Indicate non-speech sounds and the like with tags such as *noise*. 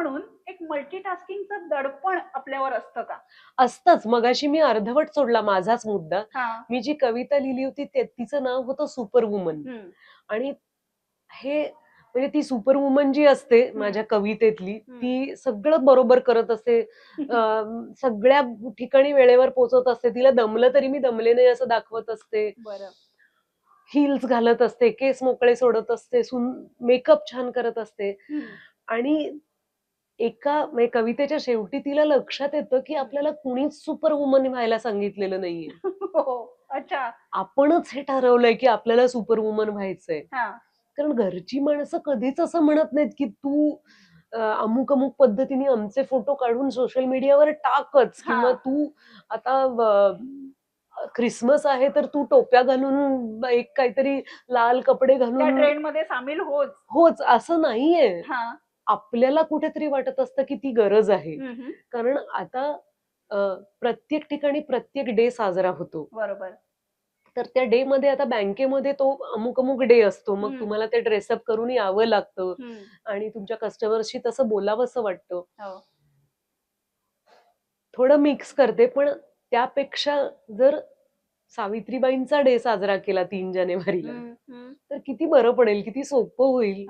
म्हणून एक मल्टीटास्किंगचं दडपण आपल्यावर असतं का? असतंच. मगाशी मी अर्धवट सोडला माझाच मुद्दा. हा. मी जी कविता लिहिली होती ते तिचं नाव होतं सुपर वुमन हम्म. आणि हे म्हणजे ती सुपर वुमन जी असते माझ्या कवितेतली ती सगळं बरोबर करत असते. *laughs* अं, सगळ्या ठिकाणी वेळेवर पोहोचत असते. तिला दमलं तरी मी दमले नाही असं दाखवत असते. बरं. हिल्स घालत असते केस मोकळे सोडत असते मेकअप छान करत असते. हम्म. आणि एका म्हणजे कवितेच्या शेवटी तिला लक्षात येतं की आपल्याला कुणीच सुपर वुमन व्हायला सांगितलेलं नाहीये. हो अच्छा. आपणच हे ठरवलंय की आपल्याला सुपर वुमन व्हायचंय. हा. कारण घरची माणसं कधीच असं म्हणत नाहीत की तू अमुक अमुक पद्धतीने आमचे फोटो काढून सोशल मीडियावर टाकच. किंवा तू आता अं, क्रिसमस आहे तर तू टोप्या घालून एक काहीतरी लाल कपडे घालून ट्रेंडमध्ये सामील होच. होच असं नाहीये. हा. आपल्याला कुठेतरी वाटत असतं की ती गरज आहे. कारण आता प्रत्येक ठिकाणी प्रत्येक डे साजरा होतो बरोबर तर त्या डे मध्ये आता बँकेमध्ये तो अमुक अमुक डे असतो मग. तुम्हाला ते ड्रेसअप करून यावं लागतं. आणि तुमच्या कस्टमरशी तसं बोलावंसं वाटतं हो. थोडं मिक्स करते पण त्यापेक्षा जर सावित्रीबाईंचा डे साजरा केला तीन जानेवारीला. तर किती बरं पडेल किती सोपं होईल